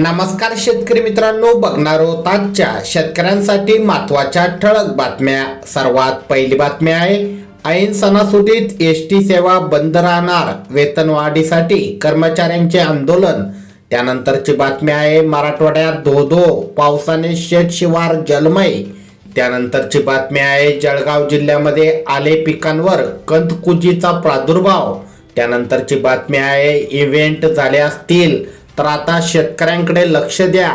नमस्कार शेतकरी मित्रांनो बघणार आहोत आजच्या शेतकऱ्यांसाठी महत्त्वाच्या ठळक बातम्या. सर्वात पहिली बातमी आहे ऐन सणासुदीत एस टी सेवा बंद राहणार वेतनवाढीसाठी कर्मचाऱ्यांचे आंदोलन. त्यानंतरची बातमी आहे मराठवाड्यात धो धो पावसाने शेत शिवार जलमय. त्यानंतरची बातमी आहे जळगाव जिल्ह्यामध्ये आले पिकांवर कंदकुजीचा प्रादुर्भाव. त्यानंतरची बातमी आहे इव्हेंट झाले असतील तर आता शेतकऱ्यांकडे लक्ष द्या.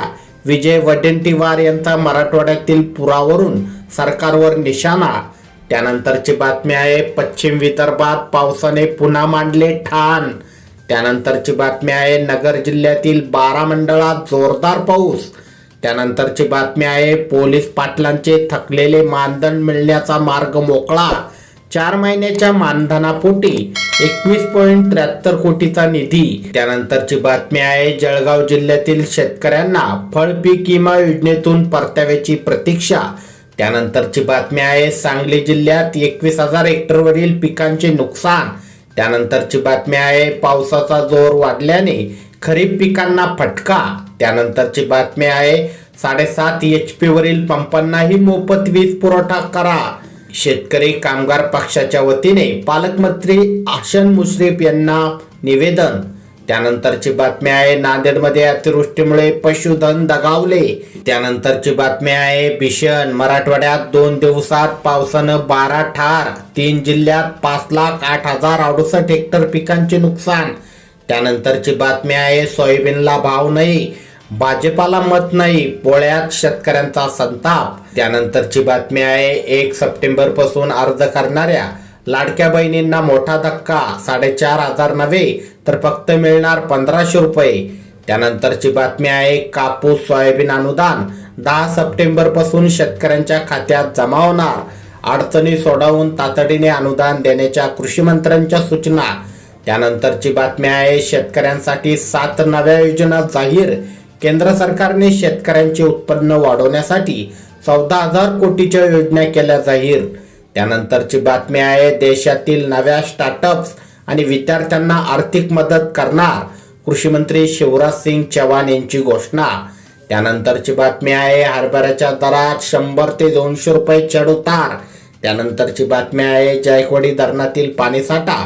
विजय वडेंटीवार यांचा मराठवाड्यातील पुरावरून सरकारवर निशाणा. त्यानंतरची बातमी आहे पश्चिम विदर्भात पावसाने पुन्हा मांडले ठाण. त्यानंतरची बातमी आहे नगर जिल्ह्यातील बारा मंडळात जोरदार पाऊस. त्यानंतरची बातमी आहे पोलीस पाटलांचे थकलेले मानधन मिळण्याचा मार्ग मोकळा. चार महिन्याच्या मानधनापोटी एकवीस पॉईंट त्र्याहत्तर कोटीचा निधी. त्यानंतरची बातमी आहे जळगाव जिल्ह्यातील शेतकऱ्यांना फळपीक विमा योजनेतून परताव्याची प्रतीक्षा. त्यानंतरची बातमी आहे सांगली जिल्ह्यात एकवीस हजार हेक्टरवरील पिकांचे नुकसान. त्यानंतरची बातमी आहे पावसाचा जोर वाढल्याने खरीप पिकांना फटका. त्यानंतरची बातमी आहे साडेसात एच पी वरील पंपांनाही मोफत वीज पुरवठा करा. शेतकरी कामगार पक्षाच्या वतीने पालकमंत्री आशन मुश्रीफ यांना निवेदन. त्यानंतरची बातमी आहे नांदेडमध्ये अतिवृष्टीमुळे पशुधन दगावले. त्यानंतरची बातमी आहे भीषण मराठवाड्यात दोन दिवसात पावसानं बारा ठार तीन जिल्ह्यात पाच लाख आठ हजार अडुसष्ट हेक्टर पिकांचे नुकसान. त्यानंतरची बातमी आहे सोयाबीनला भाव नाही. भाजपाला मत नाही पोळ्यात शेतकऱ्यांचा संताप. त्यानंतरची बातमी आहे एक सप्टेंबरपासून अर्ज करणाऱ्या लाडक्या बहिणींना मोठा धक्का साडेचार हजार नव्हे तर फक्त मिळणार पंधराशे रुपये. त्यानंतरची बातमी आहे कापूस सोयाबीन अनुदान दहा सप्टेंबरपासून शेतकऱ्यांच्या खात्यात जमा होणार. अडचणी सोडवून तातडीने अनुदान देण्याच्या कृषी मंत्र्यांच्या सूचना. त्यानंतरची बातमी आहे शेतकऱ्यांसाठी सात नव्या योजना जाहीर केंद्र सरकारने शेतकऱ्यांचे उत्पन्न वाढवण्यासाठी चौदा हजार कोटीच्या योजना केल्या जाहीर. त्यानंतरची बातमी आहे देशातील नव्या स्टार्टअप्स आणि विद्यार्थ्यांना आर्थिक मदत करणार कृषी मंत्री शिवराज सिंग चव्हाण यांची घोषणा. त्यानंतरची बातमी आहे हरभऱ्याच्या दरात शंभर ते दोनशे रुपये चढ उतार. त्यानंतरची बातमी आहे जायकवाडी धरणातील पाणीसाठा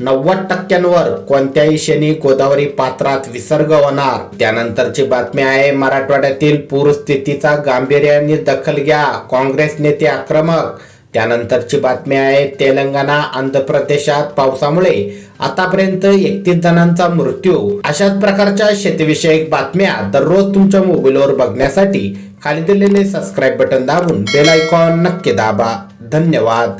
नव्वद टक्क्यांवर कोणत्याही शनी गोदावरी पात्रात विसर्ग होणार. त्यानंतरची बातमी आहे मराठवाड्यातील पूरस्थितीचा गांभीर्याने दखल घ्या काँग्रेस नेते आक्रमक. त्यानंतरची बातमी आहे तेलंगणा आंध्र प्रदेशात पावसामुळे आतापर्यंत एकतीस जणांचा मृत्यू. अशाच प्रकारच्या शेतीविषयक बातम्या दररोज तुमच्या मोबाईलवर बघण्यासाठी खाली दिलेले सबस्क्राईब बटन दाबून बेल आयकॉन नक्की दाबा. धन्यवाद.